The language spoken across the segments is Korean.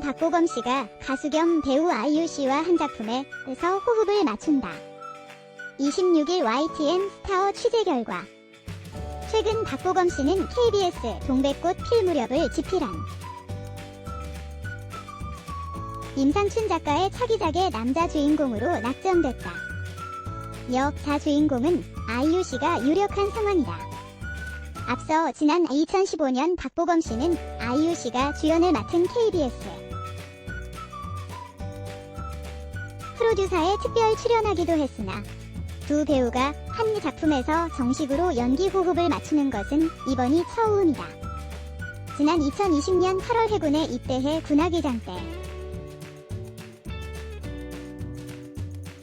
박보검 씨가 가수 겸 배우 아이유 씨와 한 작품에서 호흡을 맞춘다. 26일 YTN 스타어 취재 결과 최근 박보검 씨는 KBS 동백꽃 필 무렵을 집필한 임상춘 작가의 차기작의 남자 주인공으로 낙점됐다. 역자 주인공은 아이유 씨가 유력한 상황이다. 앞서 지난 2015년 박보검 씨는 아이유 씨가 주연을 맡은 KBS 프로듀사에 특별 출연하기도 했으나 두 배우가 한 작품에서 정식으로 연기 호흡을 맞추는 것은 이번이 처음이다. 지난 2020년 8월 해군에 입대해 군화기장 때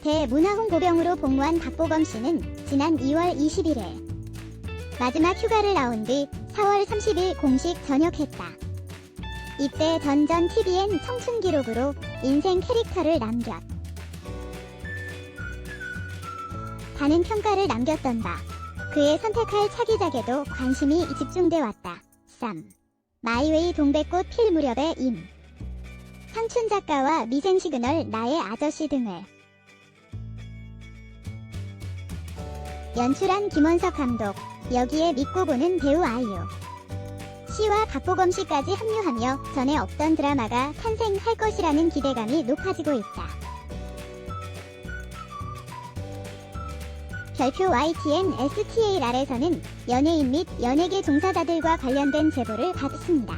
대문화홍보병으로 복무한 박보검 씨는 지난 2월 21일 마지막 휴가를 나온 뒤 4월 30일 공식 전역했다. 이때 전전 TVN 청춘 기록으로 인생 캐릭터를 남겼. 많은 평가를 남겼던 바 그의 선택할 차기작에도 관심이 집중돼 왔다. 3. 마이웨이 동백꽃 필 무렵의 임. 상춘 작가와 미생 시그널 나의 아저씨 등을 연출한 김원석 감독, 여기에 믿고 보는 배우 아이유. 씨와 박보검 씨까지 합류하며 전에 없던 드라마가 탄생할 것이라는 기대감이 높아지고 있다. 별표 YTN STAR에서는 연예인 및 연예계 종사자들과 관련된 제보를 받습니다.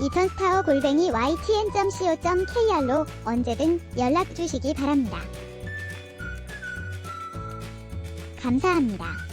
이천스타어 골뱅이 ytn.co.kr로 언제든 연락 주시기 바랍니다. 감사합니다.